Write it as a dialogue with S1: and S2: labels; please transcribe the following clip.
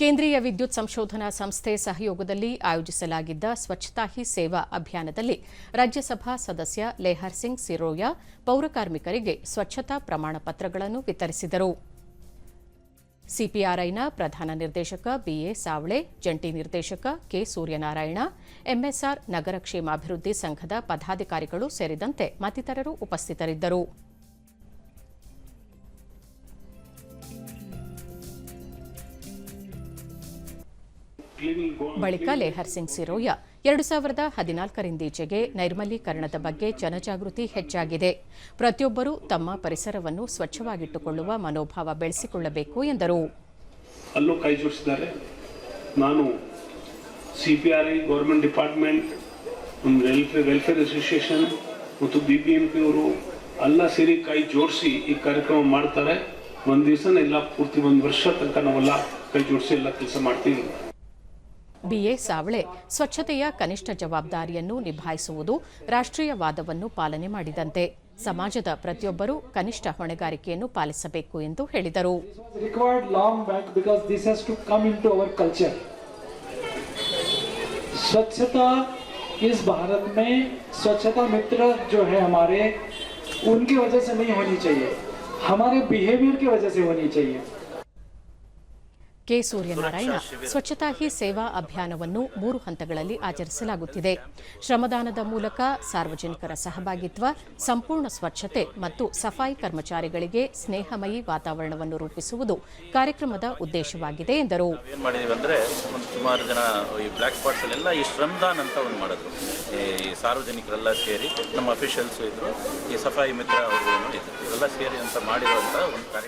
S1: ಕೇಂದ್ರೀಯ ವಿದ್ಯುತ್ ಸಂಶೋಧನಾ ಸಂಸ್ಥೆ ಸಹಯೋಗದಲ್ಲಿ ಆಯೋಜಿಸಲಾಗಿದ್ದ ಸ್ವಚ್ಛತಾ ಹಿ ಸೇವಾ ಅಭಿಯಾನದಲ್ಲಿ ರಾಜ್ಯಸಭಾ ಸದಸ್ಯ ಲೇಹರ್ ಸಿಂಗ್ ಸಿರೋಯಾ ಪೌರಕಾರ್ಮಿಕರಿಗೆ ಸ್ವಚ್ಛತಾ ಪ್ರಮಾಣ ಪತ್ರಗಳನ್ನು ವಿತರಿಸಿದರು. ಸಿಪಿಆರ್ಐನ ಪ್ರಧಾನ ನಿರ್ದೇಶಕ ಬಿಎ ಸಾವಳೆ, ಜಂಟಿ ನಿರ್ದೇಶಕ ಕೆ ಸೂರ್ಯನಾರಾಯಣ, ಎಂಎಸ್ಆರ್ ನಗರ ಕ್ಷೇಮಾಭಿವೃದ್ಧಿ ಸಂಘದ ಪದಾಧಿಕಾರಿಗಳು ಸೇರಿದಂತೆ ಮತ್ತಿತರರು ಉಪಸ್ಥಿತರಿದ್ದರು. ಬಳಿಕ ಲೇಹರ್ ಸಿಂಗ್ ಸಿರೋಯ ಎರಡು ಸಾವಿರದ ಹದಿನಾಲ್ಕರಿಂದೀಚೆಗೆ ನೈರ್ಮಲೀಕರಣದ ಬಗ್ಗೆ ಜನಜಾಗೃತಿ ಹೆಚ್ಚಾಗಿದೆ. ಪ್ರತಿಯೊಬ್ಬರೂ ತಮ್ಮ ಪರಿಸರವನ್ನು ಸ್ವಚ್ಛವಾಗಿಟ್ಟುಕೊಳ್ಳುವ ಮನೋಭಾವ ಬೆಳೆಸಿಕೊಳ್ಳಬೇಕು ಎಂದರು.
S2: ಅಲ್ಲೂ ಕೈ ಜೋಡಿಸಿದ್ದಾರೆ. ನಾನು C P R I government department welfare association ಮತ್ತು ಬಿ ಬಿ ಎಂ ಅವರು ಎಲ್ಲ ಸೇರಿ ಕೈ ಜೋಡಿಸಿ ಈ ಕಾರ್ಯಕ್ರಮ ಮಾಡ್ತಾರೆ. ಒಂದು ದಿವಸ ಎಲ್ಲ ಪೂರ್ತಿ ಒಂದು ವರ್ಷ ತನಕ ನಾವೆಲ್ಲ ಕೈ ಜೋಡಿಸಿ ಎಲ್ಲ ಕೆಲಸ ಮಾಡ್ತೀವಿ.
S1: ಬಿಎ ಸಾವಳೆ ಸ್ವಚ್ಛತೆಯ ಕನಿಷ್ಠ ಜವಾಬ್ದಾರಿಯನ್ನು ನಿಭಾಯಿಸುವುದು ರಾಷ್ಟ್ರೀಯವಾದವನ್ನು ಪಾಲನೆ ಮಾಡಿದಂತೆ ಸಮಾಜದ ಪ್ರತಿಯೊಬ್ಬರೂ ಕನಿಷ್ಠ ಹೊಣೆಗಾರಿಕೆಯನ್ನು ಪಾಲಿಸಬೇಕು ಎಂದು ಹೇಳಿದರು
S3: was required long back because this has to come into our culture. स्वच्छता इस भारत में स्वच्छता मित्र जो है हमारे उनकी वजह से नहीं होनी चाहिए हमारे बिहेवियर की वजह से होनी चाहिए
S1: ಕೆ. ಸೂರ್ಯನಾರಾಯಣ, ಸ್ವಚ್ಛತಾ ಹಿ ಸೇವಾ ಅಭಿಯಾನವನ್ನು ಮೂರು ಹಂತಗಳಲ್ಲಿ ಆಚರಿಸಲಾಗುತ್ತಿದೆ. ಶ್ರಮದಾನದ ಮೂಲಕ ಸಾರ್ವಜನಿಕರ ಸಹಭಾಗಿತ್ವ, ಸಂಪೂರ್ಣ ಸ್ವಚ್ಛತೆ ಮತ್ತು ಸಫಾಯಿ ಕರ್ಮಚಾರಿಗಳಿಗೆ ಸ್ನೇಹಮಯಿ ವಾತಾವರಣವನ್ನು ರೂಪಿಸುವುದು ಕಾರ್ಯಕ್ರಮದ ಉದ್ದೇಶವಾಗಿದೆ ಎಂದರು.
S4: ಸುಮಾರು ಜನ ಈ ಬ್ಲ್ಯಾಕ್ ಸ್ಪಾಟ್ಸಲ್ಲೆಲ್ಲ ಈ ಶ್ರಮದಾನ್ ಅಂತ ಒಂದು ಮಾಡಿದ್ರು. ಈ ಸಾರ್ವಜನಿಕರೆಲ್ಲ ಸೇರಿ ನಮ್ಮ ಅಫಿಷಿಯಲ್ಸು ಇದ್ದರು ಈ ಸಫಾಯಿ ಮಿತ್ರ ಅವರು ಇದ್ರು. ಎಲ್ಲ ಸೇರಿ ಅಂತ ಮಾಡಿರುವಂಥ ಒಂದು ಕಾರ್ಯಕ್ರಮ.